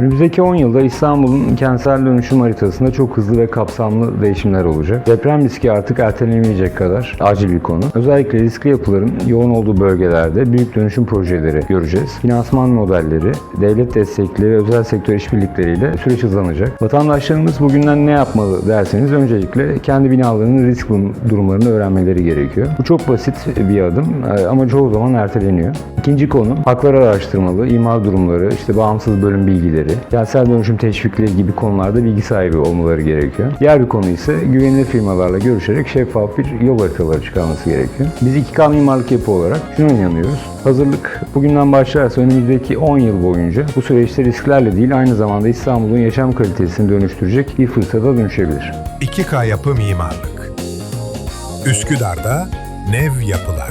Önümüzdeki 10 yılda İstanbul'un kentsel dönüşüm haritasında çok hızlı ve kapsamlı değişimler olacak. Deprem riski artık ertelenemeyecek kadar acil bir konu. Özellikle riskli yapıların yoğun olduğu bölgelerde büyük dönüşüm projeleri göreceğiz. Finansman modelleri, devlet destekli ve özel sektör işbirlikleriyle süreç hızlanacak. Vatandaşlarımız bugünden ne yapmalı derseniz öncelikle kendi binalarının risk durumlarını öğrenmeleri gerekiyor. Bu çok basit bir adım e, ama çoğu zaman erteleniyor. İkinci konu haklar araştırmalı, imar durumları, işte bağımsız bölüm bilgileri, kentsel dönüşüm teşvikleri gibi konularda bilgi sahibi olmaları gerekiyor. Diğer bir konu ise güvenilir firmalarla görüşerek şeffaf bir yol haritaları çıkarması gerekiyor. Biz 2K mimarlık yapı olarak şuna inanıyoruz. Hazırlık bugünden başlarsa önümüzdeki 10 yıl boyunca bu süreçte risklerle değil aynı zamanda İstanbul'un yaşam kalitesini dönüştürecek bir fırsata dönüşebilir. 2K Yapı Mimarlık Üsküdar'da Nev Yapılar